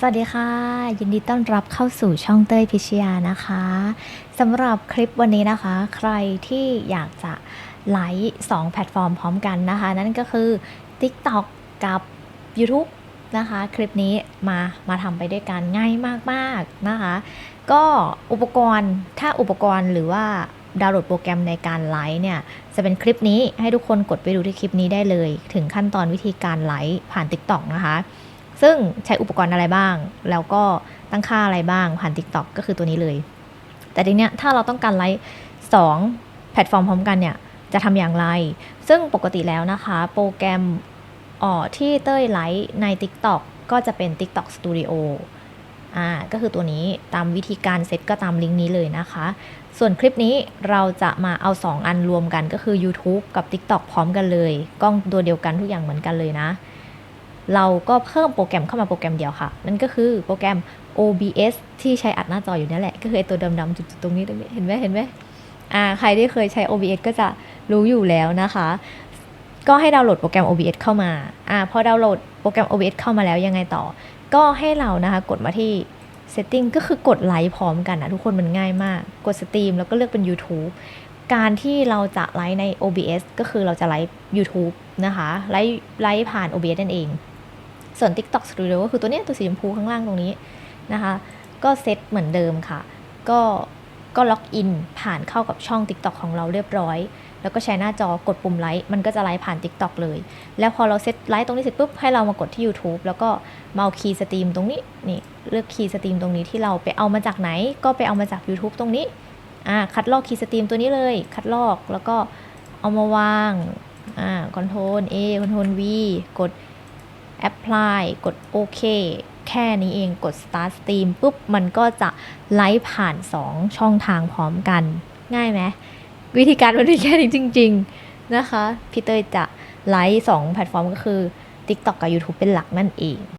สวัสดีค่ะ ยินดีต้อนรับเข้าสู่ช่องเต้ยพิชยานะคะสำหรับคลิปวันนี้นะคะ ใครที่อยากจะไลฟ์2แพลตฟอร์มพร้อมกันนะคะ นั่นก็คือ TikTok กับ YouTube นะคะ คลิปนี้มามาทำไปด้วยกันง่ายมากๆนะคะ ก็อุปกรณ์ถ้าอุปกรณ์หรือว่าดาวน์โหลดโปรแกรมในการไลฟ์เนี่ย จะเป็นคลิปนี้ให้ทุกคนกดไปดูที่คลิปนี้ได้เลย ถึงขั้นตอนวิธีการไลฟ์ผ่าน TikTok นะคะ ซึ่งใช้อุปกรณ์อะไรบ้าง แล้วก็ตั้งค่าอะไรบ้างผ่าน TikTok ก็คือตัวนี้เลย แต่ทีเนี้ยถ้าเราต้องการไลฟ์สองแพลตฟอร์มพร้อมกันเนี่ยจะทำอย่างไร ซึ่งปกติแล้วนะคะ โปรแกรมอ๋อที่เต้ยไลฟ์ใน TikTok ก็จะเป็น TikTok Studio อ่าก็คือตัวนี้ตามวิธีการเซตก็ตามลิงก์นี้เลยนะคะ ส่วนคลิปนี้เราจะมาเอา 2 อันรวมกันก็คือ YouTube กับ TikTok พร้อมกันเลย กล้องตัวเดียวกันทุกอย่างเหมือนกันเลยนะ เราก็เพิ่มโปรแกรมเข้ามาโปรแกรมเดียวค่ะ นั่นก็คือโปรแกรม OBS ที่ใช้อัดหน้าจออยู่นั่แหละ ก็คือไอตัวดำๆจุดๆตรงนี้ตรงนี้ เห็นไหมเห็นไหมอ่าใครที่เคยใช้ OBS ก็จะรู้อยู่แล้วนะคะ ก็ให้ดาวน์โหลดโปรแกรม OBS เข้ามาอ่าพอดาวน์โหลดโปรแกรม OBS เข้ามาแล้วยังไงต่อ ก็ให้เรานะคะกดมาที่ setting ก็คือกดไลค์พร้อมกันนะทุกคนมันง่ายมาก กดสตรีมแล้วก็เลือกเป็น YouTube การที่เราจะไลฟ์ใน OBS ก็คือเราจะไลฟ์ YouTube นะคะ ไลฟ์ไลฟ์ผ่าน OBS นั่นเอง ส่วน TikTok Studio ก็คือตัวนี้ตัวสีชมพูข้างล่างตรงนี้นะคะ ก็เซตเหมือนเดิมค่ะ ก็ก็ล็อกอินผ่านเข้ากับช่อง TikTok ของเราเรียบร้อย แล้วก็แชร์หน้าจอกดปุ่มไลค์มันก็จะไลฟ์ผ่าน TikTok เลย แล้วพอเราเซตไลฟ์ตรงนี้เสร็จปุ๊บให้เรามากดที่ YouTube แล้วก็มาเอาคีย์สตรีมตรงนี้นี่เลือกคีย์สตรีมตรงนี้ที่เราไปเอามาจากไหน ก็ไปเอามาจาก YouTube ตรงนี้อ่าคัดลอกคีย์สตรีมตัวนี้เลย คัดลอกแล้วก็เอามาวางอ่า Ctrl A Ctrl V กด apply กดโอเคแค่นี้เองกด start stream ปุ๊บ มันก็จะไลฟ์ผ่าน 2 ช่องทางพร้อมกัน ง่ายไหมวิธีการมันมีแค่นี้จริง ๆ นะคะ พี่เตยจะไลฟ์2แพลตฟอร์มก็คือ TikTok กับ YouTube เป็นหลักนั่นเอง